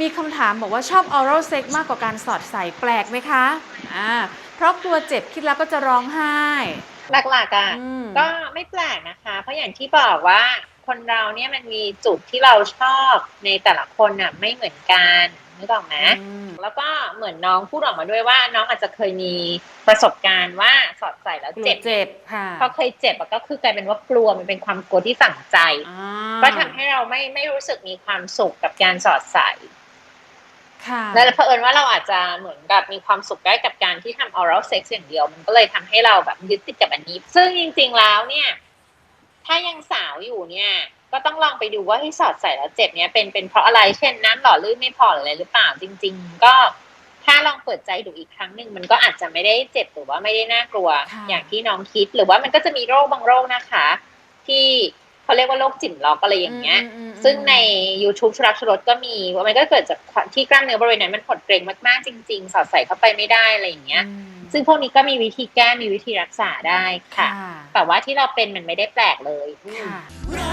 มีคำถามบอกว่าชอบ oral sex มากกว่าการสอดใส่แปลกไหมคะอ่าเพราะกลัวเจ็บคิดแล้วก็จะร้องไห้ หลักๆอะอืม ก็ไม่แปลกนะคะ เพราะอย่างที่บอกว่าคนเราเนี่ยมันมีจุดที่เราชอบในแต่ละคนน่ะไม่เหมือนกันนึกออกไหมอืมแล้วก็เหมือนน้องพูดออกมาด้วยว่าน้องอาจจะเคยมีประสบการณ์ว่าสอดใส่แล้วกลัวเจ็บเจ็บค่ะพอเคยเจ็บอะก็คือกลายเป็นว่ากลัวมันเป็นความกลัวที่ฝังใจ อ่าก็ทำให้เราไม่ไม่รู้สึกมีความสุขกับการสอดใส่ค่ะ และเผอิญว่าเราอาจจะเหมือนกับมีความสุขได้กับการที่ทำ oral sex อย่างเดียว มันก็เลยทำให้เราแบบยึดติดกับอันนี้ ซึ่งจริง ๆแล้วเนี่ย ถ้ายังสาวอยู่เนี่ยก็ต้องลองไปดูว่าที่สอดใส่แล้วเจ็บเนี่ยเป็นเป็นเพราะอะไรเช่นน้ำหล่อลื่นไม่พอหรืออะไรหรือเปล่าจริง ๆ ก็ถ้าลองเปิดใจดูอีกครั้งหนึ่งมันก็อาจจะไม่ได้เจ็บหรือว่าไม่ได้น่ากลัวค่ะอย่างที่น้องคิดหรือว่ามันก็จะมีโรคบางโรคนะคะ ที่ เขาเรียกว่าโรคจิ๋มล็อกอะไรอย่างเงี้ยอืมอืมอืมซึ่งใน YouTube ชุรักชุรสก็มีว่ามันก็เกิดจากที่กล้ามเนื้อบริเวณนั้นมันหดเกร็งมากๆจริง ๆ สอดใส่เข้าไปไม่ได้อะไรอย่างเงี้ยอืมซึ่งพวกนี้ก็มีวิธีแก้มีวิธีรักษาได้ค่ะค่ะแต่ว่าที่เราเป็นมันไม่ได้แปลกเลยอืมค่ะรั